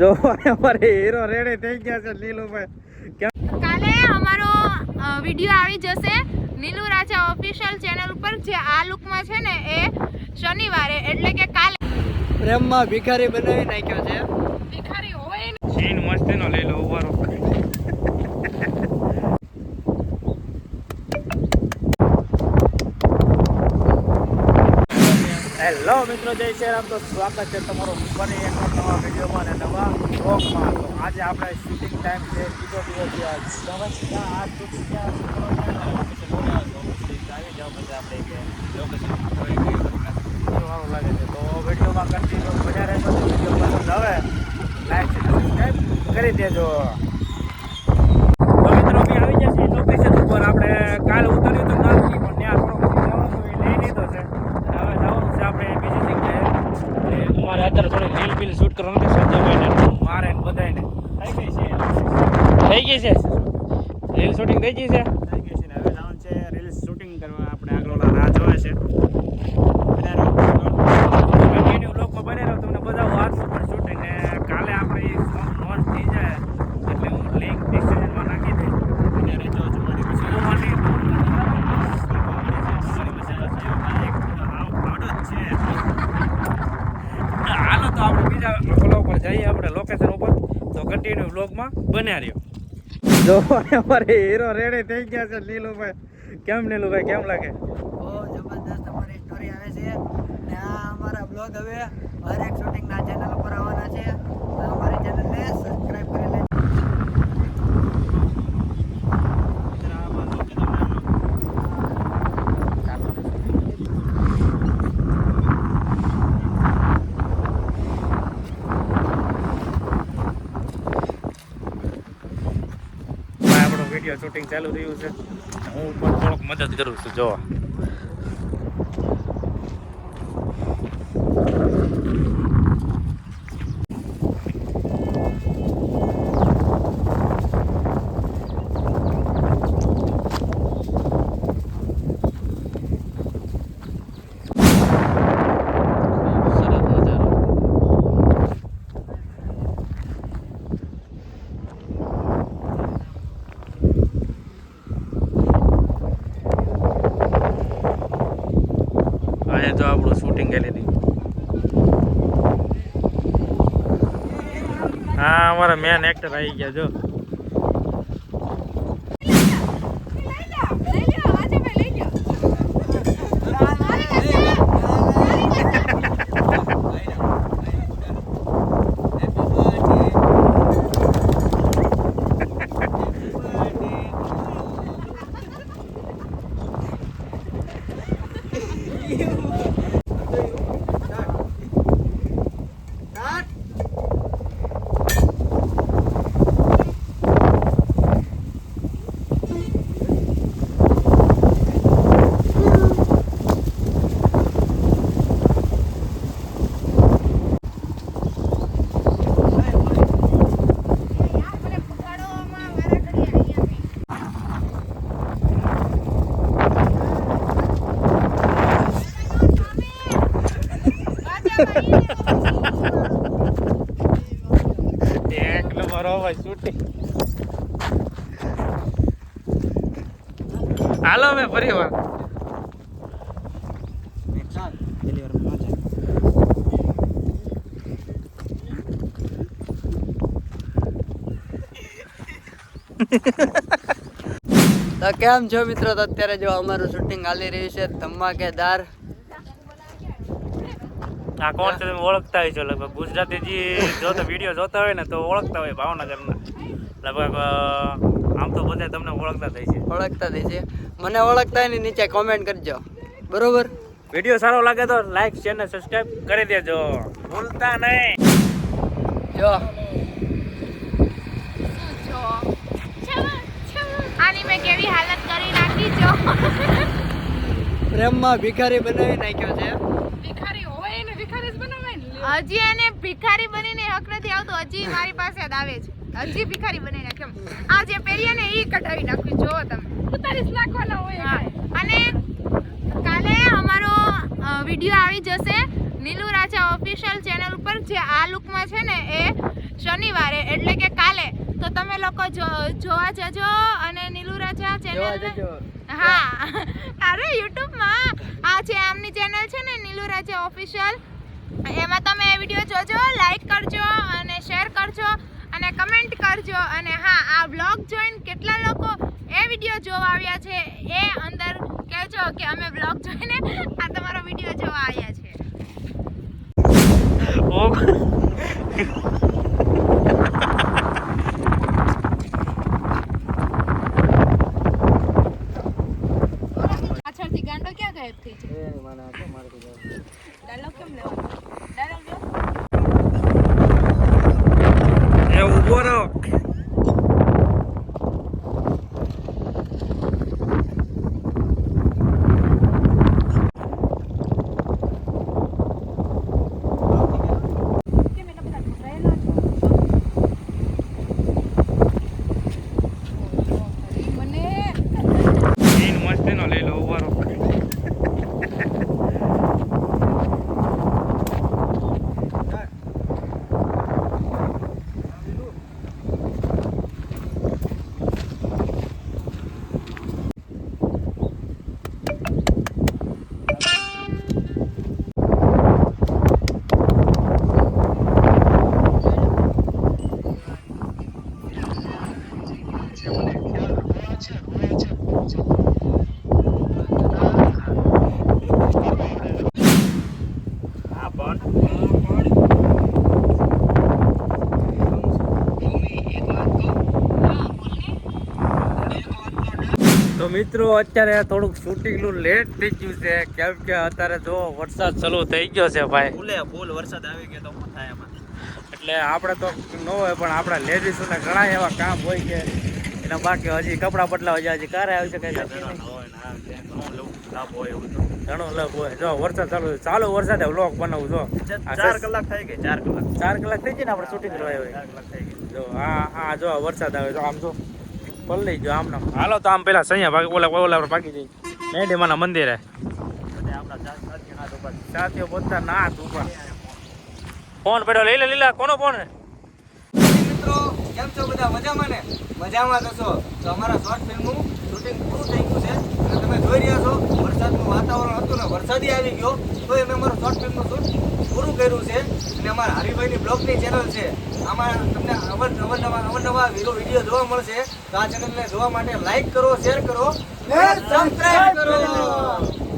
જો અમારે hero ready થઈ ગયા છે નીલુભાઈ કાલે અમારો વીડિયો આવી જશે. નીલુ રાજા ઓફિશિયલ ચેનલ ઉપર જે આ લુકમાં છે ને એ શનિવારે. એટલે કે કાલે પ્રેમમાં ભિખારી બનાવી નાખ્યો છે ભિખારી હોય ને સીન મસ્તીનો લઈ લો ઉભારો હેલો મિત્રો, જય શ્રી રામ. તો સ્વાગત છે તમારો ફરી એક નવા વિડીયોમાં અને નવા બ્લોગમાં તો આજે આપણે શૂટિંગ ટાઈમ છે બીજો દિવસ આ શૂટિંગ આવી જાઓ આપણે કે લોકેશન છે? તો વિડીયોમાં કન્ટિન્યુ બન્યા રહેશે વીડિયો પસંદ આવે. લાઈક સબસ્ક્રાઈબ કરી દેજો તો મિત્રો બી આવી જશે લોકેશન ઉપર આપણે કાલે ઉતર્યું હતું નાખી પણ ત્યાં થોડો જવાનું હતું એ લઈ લીધો છે અને હવે જવાનું છે આપણે બીજી જગ્યાએ એટલે અમારે અત્યારે થોડી રીલ બીલ શૂટ કરવાનું છે સંજયભાઈને મારે ને બધાને થઈ ગઈ છે થઈ ગઈ રીલ શૂટિંગ થઈ ગઈ છે? હવે જવાનું શૂટિંગ કરવા આપણે આગળ રાહ જોવે છે. કન્ટિન્યુ લોકો બને તમને બધા હાથ પણ શૂટિંગ અને કાલે આપણે લોન્ચ થઈ જાય. એટલે હું લિંક ડિસ્ક્રિપ્શનમાં નાખી દઈશ. અને રહેજો તમારી પછી જોવાની હાલો તો આપણે બીજા બ્લોગ પર જઈએ આપણે લોકેશન ઉપર. તો કન્ટિન્યુ બ્લોગમાં બન્યા રહ્યો. જો અમારે હીરો રેડી થઈ ગયા છે નીલુભાઈ કેમ નીલુભાઈ કેમ લાગે? બહુ જબરદસ્ત અમારી સ્ટોરી આવે છે. ને આ અમારા બ્લોગ હવે હરેક શૂટિંગના ચેનલ ઉપર આવવાના છે. અમારી અમારી ચેનલને સબસ્ક્રાઇબ કરી લેજો આપણો વીડિયો શૂટિંગ ચાલુ રહ્યું છે. હું પણ થોડોક મદદ કરું છું જો જો કરી શૂટિંગ હા અમારા મેન એક્ટર આવી ગયા જો. એક નંબર હોય હાલો મેં ફરી તો કેમ છો મિત્રો? તો અત્યારે જો અમારું શૂટિંગ હાલી રહ્યું છે, ધમાકેદાર. આ કોણ છે તમે ઓળખતા હોય છો? લગભગ ગુજરાતી જે જોતા વીડિયો જોતા હોય ને તો ઓળખતા હોય ભાવનગરના. લગભગ આમ તો બધા તમને ઓળખતા થઈ છે. ઓળખતા થઈ છે. મને ઓળખતા હોય ને નીચે કોમેન્ટ કરજો. બરોબર? વીડિયો સારો લાગે તો લાઈક શેર ને સબસ્ક્રાઇબ કરી દેજો. ભૂલતા નહીં. જો. આની મેં કેવી હાલત કરી નાખી જો પ્રેમમાં ભિખારી બનાવી નાખ્યો છે ભિખારી હોય ને ભિખારી જ બનાવાય ને હજી એને ભિખારી બનીને હક નથી આવતો. હજી મારી પાસે જ આવે છે. હજી ભિખારી બની કેમ આ જે પહેરીએ ને એ કઢાવી નાખ્યું જો તમે. ઉતારી નાખવાનો હોય અને કાલે અમારો વીડિયો આવી જશે. નીલુ રાજા ઓફિશિયલ ચેનલ ઉપર જે આ લુકમાં છે ને એ શનિવારે એટલે કે કાલે. તો તમે લોકો જો- જોવા જજો અને નીલુ રાજા ચેનલ હા. અરે યુટ્યુબમાં આ જે આમની ચેનલ છે ને નીલુ રાજા ઓફિશિયલ એમાં તમે એ વીડિયો જોજો લાઈક કરજો અને શેર કરજો અને કમેન્ટ કરજો. અને હા આ બ્લોગ જોઈને કેટલા લોકો એ વીડિયો જોવા આવ્યા છે એ અંદર કહેજો કે અમે બ્લોગ જોઈને આ તમારો વીડિયો જોવા આવ્યા છે. પાછળથી ગાંડો ક્યાં ગાયબ થઈ છે ડાયલોગ કેમ લેવાનો ડાયલોગ લો એ ઊભો રહો કેમ એટલા બધા ઘૂસાયેલા છો મને ઈન મસ્તીનો લઈ લો ઊભો રહો હા પણ તો મિત્રો અત્યારે થોડુંક શૂટિંગનું લેટ થઈ ગયું છે. કેમ કે અત્યારે જો વરસાદ ચાલુ થઈ ગયો છે ભાઈ. ફૂલે ફૂલ વરસાદ આવી ગયો તો શું થાય એમાં? એટલે આપણે તો ન હોય પણ આપણા લેડીઝોને ઘણા એવા કામ હોય કે એના બાકી હજી કપડાં બદલાવા હજી હજી કારે આવી શકે છે ઘણા ના ને લાભ હોય ઘણો લાભ હોય. જો વરસાદ ચાલુ છે. ચાલુ વરસાદે વ્લોગ બનાવું જો ચાર કલાક થઈ ગઈ ચાર કલાક. ચાર કલાક થઈ ગઈ ને આપણે શૂટિંગ કરવા હોય ચાર કલાક થઈ જો આ આ જો વરસાદ આવે જો આમ જો. પલ્લી જો આમ નામ હાલો તો આમ પેલા સૈયા ભાગે ઓલા ઓલા પર ભાગી જઈ મેડીમાના મંદિરે. સાથીઓ નાથ ઉપર. ફોન પડ્યો લઈ લે લીલા કોનો ફોન? કેમ છો બધા? મજામાં ને? મજામાં થશો તો અમારા શોર્ટ ફિલ્મનું શૂટિંગ પૂરું થઈ ગયું છે. અને તમે જોઈ રહ્યા છો વરસાદનું વાતાવરણ હતું ને વરસાદી આવી ગયો. તો અમે અમારું શોર્ટ ફિલ્મનું શૂટ પૂરું કર્યું છે. અને અમારા હરિભાઈની બ્લોગની ચેનલ છે. આમાં તમને અવર અવર નવા અવર નવા વીડિયો જોવા મળશે. તો આ ચેનલને જોવા માટે લાઈક કરો શેર કરો. સબસ્ક્રાઈબ કરો.